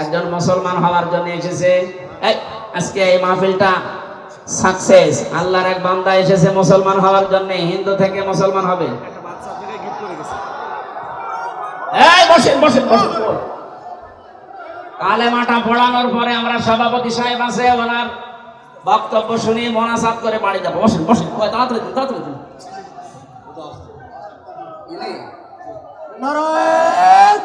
একজন মুসলমান হওয়ার জন্য এসেছে। আজকে এই মাহফিলটা সাকসেস আল্লাহর এক বান্দা এসেছে মুসলমান হওয়ার জন্য হিন্দু থেকে মুসলমান হবে। বসেন বসেন বসেন। কালেমাটা পড়ানোর পরে আমরা সভাপতি সাহেব আছে ওনার বক্তব্য শুনি মনাসাত করে বাড়ি যাব। বসেন বসেন। তাড়াতাড়ি দিন, তাড়াতাড়ি দিন। নারায়ণ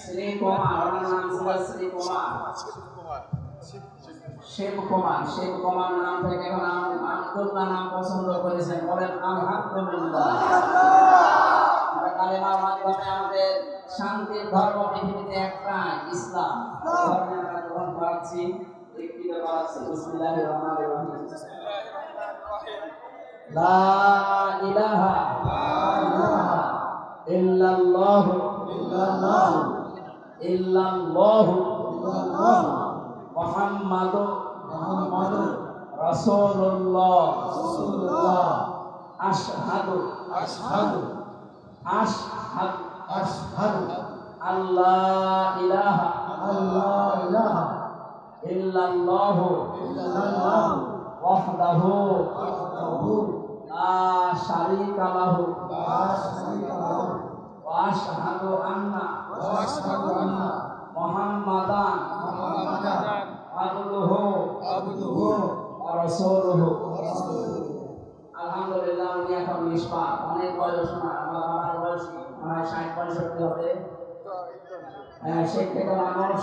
শ্রী কুমার ওনার নাম ছিল শ্রী কুমার শিব কুমার শিব কুমার নাম থেকে এখন আব্দুল্লাহ নাম পছন্দ করেছেন। বলেন আলহামদুলিল্লাহ। আমরা কালেমার মাধ্যমে আমাদের শান্তির ধর্ম পৃথিবীতে একটা ইসলাম। ধর্মে আমরা গ্রহণ করাচ্ছি দীক্ষিত করাচ্ছি বিসমিল্লাহির রহমানির রহিম। লা ইলাহা ইল্লাল্লাহ। ইল্লাল্লাহ। ইল্লাল্লাহ মুহাম্মাদুর মুহাম্মাদুর রাসূলুল্লাহ। রাসূলুল্লাহ। আশহাদু। আশহাদু। আশহাদু। আশহাদু। আল্লাহ ইলাহা। আল্লাহ ইলাহা। ইল্লাল্লাহ। ইল্লাল্লাহ। ওয়াহদাহু। ওয়াহদাহু। লা শারীকা লাহু। লা শারীকা লাহু। ওয়া আশহাদু আন্না। মুহাম্মাদান মুহাম্মাদান। আবদুহু আবদুহু। ওয়া রাসূলুহু। আলহামদুলিল্লাহ উনি এখন নিষ্পাপ অনেক বয়স না আমার বাবার বয়স প্রায় ষাট পঁয়ষট্টি হবে। হ্যাঁ, শিক্ষিত মানুষ।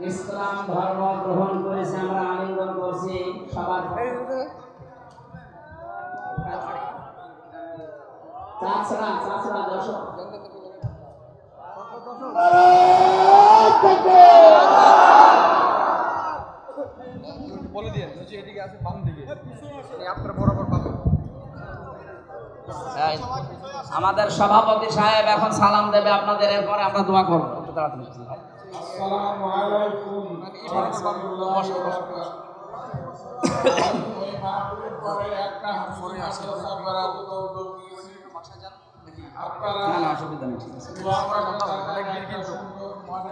ইসলাম ধর্ম গ্রহণ করেছে আমরা আলিঙ্গন করছি। সবার চাচরা চাচরা দর্শক বলে দিয়ে যে এদিকে আছে বাম দিকে আপনার বরাবর পাবেন আমাদের সভাপতি সাহেব এখন সালাম দেবে আপনাদের এরপরে আমরা দোয়া করব। একটু তাড়াতাড়ি একটা না না অসুবিধা নেই ঠিক আছে। মনে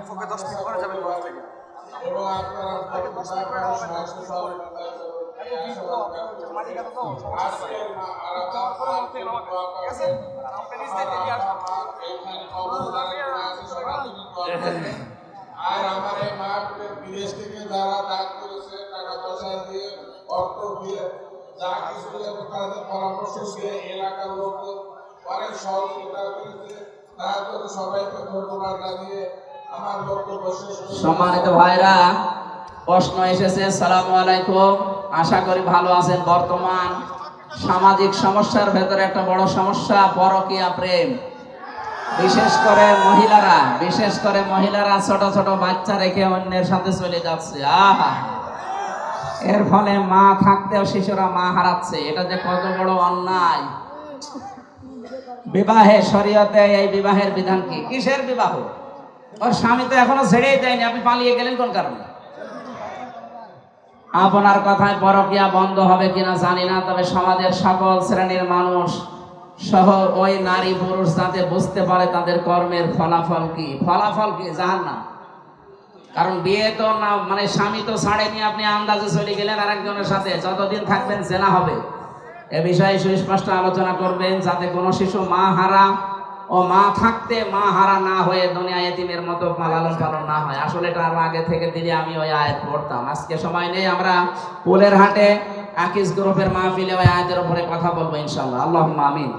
মা-। আর আমার এই মাহফিলের বিদেশ থেকে যারা দান করেছে টাকা পয়সা দিয়ে অর্থ দিয়ে যা কিছু তাদের পরামর্শ দিয়ে এলাকার লোক অনেক সহযোগিতা সবাইকে ধন্যবাদ জানিয়ে আমার বক্তব্য শেষ সম্মানিত ভাইরা, প্রশ্ন এসেছে, সালামু আলাইকুম। আশা করি ভালো আছেন। বর্তমান সামাজিক সমস্যার ভেতরে একটা বড় সমস্যা, পরকীয়া প্রেম। বিশেষ করে মহিলারা, বিশেষ করে মহিলারা ছোট ছোট বাচ্চা রেখে অন্যের সাথে চলে যাচ্ছে। আহা! এর ফলে মা থাকতেও শিশুরা মা হারাচ্ছে। এটা যে কত বড় অন্যায়। বিবাহে শরীয়তে এই বিবাহের বিধান কি? কিসের বিবাহ? ওর স্বামী তো এখনও ছেড়েই দেয়নি, আপনি পালিয়ে গেলেন কোন কারণে? আপনার কথায় পরকিয়া বন্ধ হবে কিনা জানি না, তবে সমাজের সকল শ্রেণির মানুষ সহ ওই নারী পুরুষ যাতে বুঝতে পারে তাদের কর্মের ফলাফল কি? ফলাফল কি? জাহান না কারণ বিয়ে তো না মানে স্বামী তো ছাড়েনি, আপনি আন্দাজে চলে গেলেন আরেকজনের সাথে, যতদিন থাকবেন জেনা হবে। এ বিষয়ে সুস্পষ্ট আলোচনা করবেন যাতে কোনো শিশু মা হারা ও মা থাকতে মা হারা না হয়ে দুনিয়া এতিমের মতো লালন পালন না হয়। আসলে এটা আরও আগে থেকে দিলে আমি ওই আয়াত পড়তাম। আজকে সময় নেই, আমরা পুলের হাটে আকিস গ্রুপের মাহফিলে ওই আয়াতের উপরে কথা বলব ইনশাল্লাহ আল্লাহ আমিন।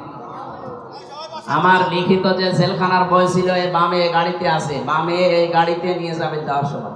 আমার লিখিত যে জেলখানার বই ছিল, এই বামে গাড়িতে আছে। বামে এই গাড়িতে নিয়ে যাবে যাওয়ার সময়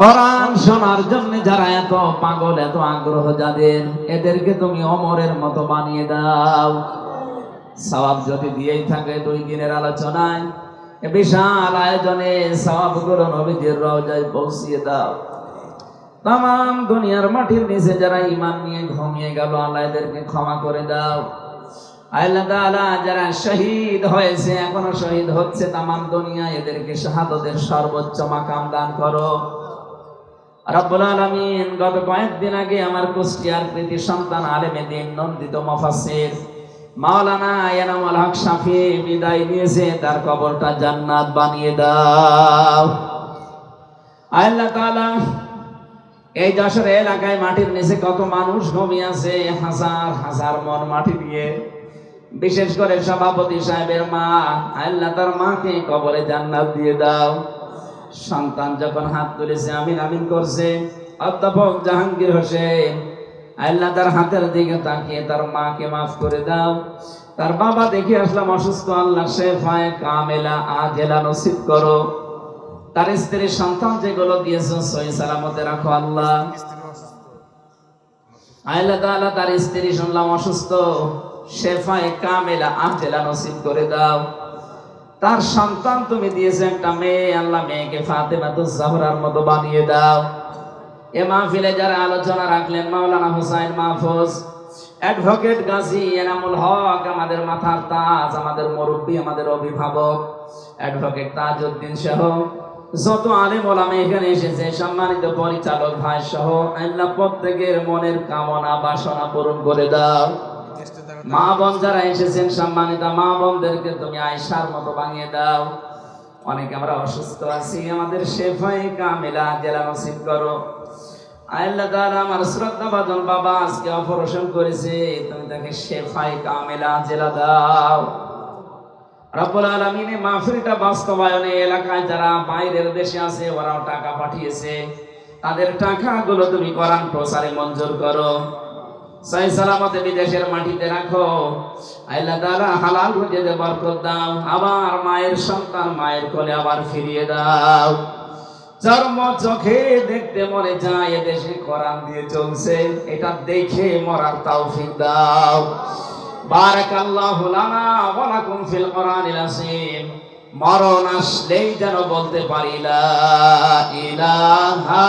কোরআন শোনার জন্য যারা এত পাগল, এত আগ্রহ যাদের, এদেরকে তুমি অমরের মতো বানিয়ে দাও। সওয়াব যদি দিয়েই থাকে দুই দিনের আলোচনায় বিশাল আয়োজনে সওয়াবগুলো নবীজির রওজায় পৌঁছিয়ে দাও। তাম দুনিয়ার মাটির নিচে যারা ইমান নিয়ে ঘুমিয়ে গেল, আল্লাহ এদেরকে ক্ষমা করে দাও। আল্লাহ যারা শহীদ হয়েছে, এখনও শহীদ হচ্ছে, তাম দুনিয়া এদেরকে শাহাদতের সর্বোচ্চ মাকাম দান করো। রব্বুল আলামিন, গত কয়েকদিন আগে আমার কুষ্টিয়ার কৃতি সন্তান আলেমে দিন নন্দিত মফাসির মাওলানা এনামুল হক শাফি বিদায় নিয়েছে, তার কবরটা জান্নাত বানিয়ে দাও। আল্লাহ তাআলা এই যশোর এলাকায় মাটির নিচে কত মানুষ ঘুমিয়ে আছে, হাজার হাজার মন মাটি দিয়ে। বিশেষ করে সভাপতি সাহেবের মা, আল্লাহ তার মাকে কবরে জান্নাত দিয়ে দাও। সন্তান যখন হাত তুলেছে, আমিন আমিন করছে। অধ্যাপক জাহাঙ্গীর হোসেন, আল্লাহ তার হাতের দিকে তাকিয়ে তার মাকে মাফ করে দাও। তার বাবা দেখে আসলাম, অসুস্থ আল্লাহ শেফায় কামেলা আজেলা নসিব করো। তার স্ত্রীর সন্তান যেগুলো দিয়েছ সই সালামতে রাখো আল্লাহ। আল্লাহ তাআলা তার স্ত্রী শুনলাম, অসুস্থ শেফায় কামেলা আজেলা নসিব করে দাও। তার সন্তান তুমি দিয়েছে একটা মেয়ে, আল্লাহ মেয়েকে ফাতেমা জাহরার মতো বানিয়ে দাও। এ মাহফিলে যারা আলোচনা রাখলেন, মাওলানা হুসাইন মাহফুজ, অ্যাডভোকেট গাজী এনামুল হক, আমাদের মাথার তাজ, আমাদের মুরব্বী, আমাদের অভিভাবক, অ্যাডভোকেট তাজউদ্দিন সহ যত আলেম ওলামা এখানে এসেছে, সম্মানিত পরিচালক ভাই সহ, আল্লাহ প্রত্যেকের মনের কামনা বাসনা পূরণ করে দাও। মা বোন যারা এসেছেন সম্মানিত মা বোনদেরকে তুমি আয়সার মতো বানিয়ে দাও। অনেকে আমরা অসুস্থ আছি, আমাদের শেফাই কামিলা জেলা নসিব করো। আল্লাহ আমার বাবা আজকে অপারেশন করেছে, তুমি তাকে শেফাই কামিলা জেলা দাও। রব্বুল আলামিন মাহফিলটা বাস্তবায়নে এলাকায় যারা বাইরের দেশে আছে, ওরাও টাকা পাঠিয়েছে। তাদের টাকাগুলো তুমি কোরআন প্রচারে মঞ্জুর করো। সাই সালামতে বিদেশের মাটিতে রাখো। আল্লাহ তাআলা হালাল রুজিতে বরকত দাও। আবার মায়ের সন্তান মায়ের কোলে আবার ফিরিয়ে দাও। চর্ম চোখে দেখতে মনে যায়, এদেশে কোরআন দিয়ে চলছে। এটা দেখে মরার তৌফিক দাও। বারাকাল্লাহু লানা ওয়া লাকুম ফিল কোরআনিল আযীম। মরণ আসলেই যেন বলতে পারি, লা ইলাহা